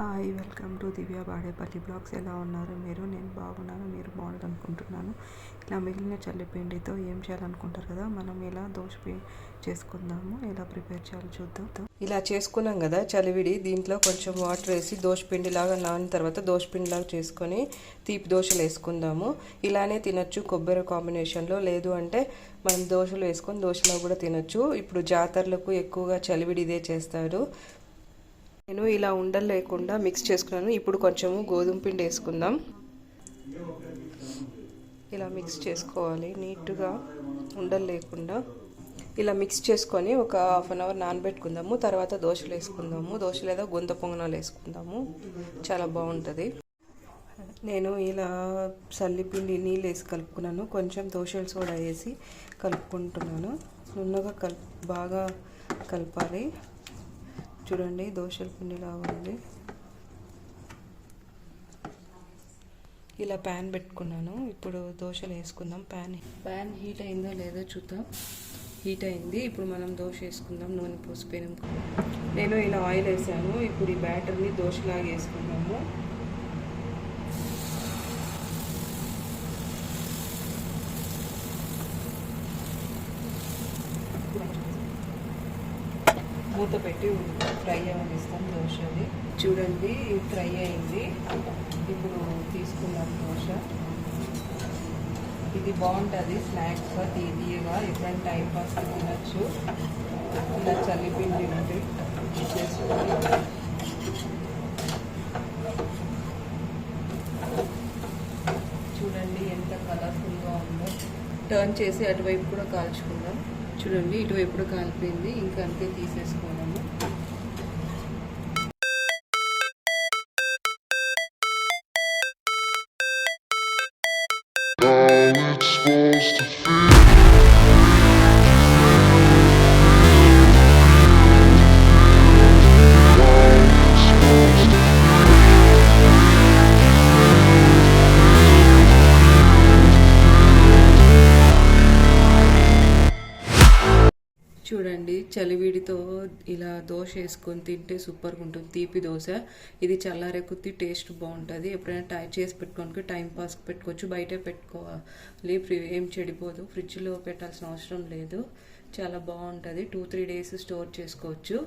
Hi welcome to Divya Badepalli blogs. ఎలా ఉన్నారు? మీరు? నేను బాగున్నాను మీరు బాగుండాలనుకుంటున్నాను అనుకుంటున్నాను ఇలా మిగిలిన చల్లిపిండితో ఏం చేయాలనుకుంటారు కదా? మనం ఇలా దోశ చేసుకుందాము? ఎలా ప్రిపేర్ చేయాలో చూద్దాం. ఇలా చేసుకున్నాం కదా చలివిడి దీంట్లో కొంచెం వాటర్ వేసి దోశపిండి లాగా నానిన తర్వాత దోశపిండి లాగా చేసుకొని తీపి దోశలు వేసుకుందాము. ఇలానే తినొచ్చు కొబ్బరి కాంబినేషన్లో లేదు అంటే మనం దోశలు వేసుకొని దోశలో కూడా తినొచ్చు. ఇప్పుడు జాతరలకు ఎక్కువగా చలివిడి ఇదే చేస్తారు. నేను ఇలా ఉండలు లేకుండా మిక్స్ చేసుకున్నాను. ఇప్పుడు కొంచెము గోధుమ పిండి వేసుకుందాం. ఇలా మిక్స్ చేసుకోవాలి. నీట్గా ఉండలు లేకుండా ఇలా మిక్స్ చేసుకొని ఒక హాఫ్ అన్ అవర్ నానబెట్టుకుందాము. తర్వాత దోశలు వేసుకుందాము. దోశ లేదా గుంత పొంగనాలు వేసుకుందాము. చాలా బాగుంటుంది. నేను ఇలా సల్లిపిండి నీళ్ళు వేసి కలుపుకున్నాను. కొంచెం దోశల సోడా వేసి కలుపుకుంటున్నాను. నున్నగా కల్ బాగా కలపాలి. చూడండి దోశల పిండిలా ఉంది. ఇలా ప్యాన్ పెట్టుకున్నాను. ఇప్పుడు దోశలు వేసుకుందాం. ప్యాన్ ప్యాన్ హీట్ అయిందో లేదో చూద్దాం. హీట్ అయింది. ఇప్పుడు మనం దోశ వేసుకుందాం. నూనె పోసిపోయినాం. నేను ఇలా ఆయిల్ వేసాను. ఇప్పుడు ఈ బ్యాటర్ని దోశలాగా వేసుకుందాము. మూత పెట్టి ఫ్రై అవనిస్తాం దోశది చూడండి ఫ్రై అయింది. ఇప్పుడు తీసుకున్నాం దోశ. ఇది బాగుంటుంది స్నాక్స్గా తీయగా ఎప్పుడైనా టైం పాస్ తినచ్చు. ఇలా చలిపిండి ఉంటే చేసుకొని చూడండి ఎంత కలర్ఫుల్గా ఉందో. టర్న్ చేసి అటువైపు కూడా కాల్చుకుందాం. చూడండి ఇటువైపు కాలిపోయింది ఇంకా అంతే తీసేసుకోవడము All it's supposed to feel. చూడండి చలివిడితో ఇలా దోశ వేసుకొని తింటే సూపర్గా ఉంటుంది. తీపి దోశ. ఇది చల్లారే టేస్ట్ బాగుంటుంది. ఎప్పుడైనా టై చేసి పెట్టుకోనికి టైం పాస్ పెట్టుకోవచ్చు. బయటే పెట్టుకోవాలి. ఏం చెడిపోదు. ఫ్రిడ్జ్లో పెట్టాల్సిన అవసరం లేదు. చాలా బాగుంటుంది. టూ త్రీ డేస్ స్టోర్ చేసుకోవచ్చు.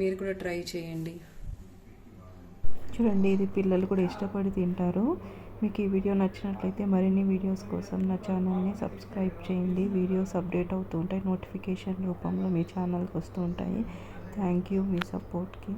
మీరు కూడా ట్రై చేయండి. చూడండి ఇది పిల్లలు కూడా ఇష్టపడి తింటారు. మీకు ఈ వీడియో నచ్చినట్లయితే మరిన్ని వీడియోస్ కోసం నా ఛానల్ని సబ్స్క్రైబ్ చేయండి. వీడియోస్ అప్డేట్ అవుతూ ఉంటాయి. నోటిఫికేషన్ రూపంలో మీ ఛానల్కి వస్తూ ఉంటాయి. థ్యాంక్ యూ మీ సపోర్ట్కి.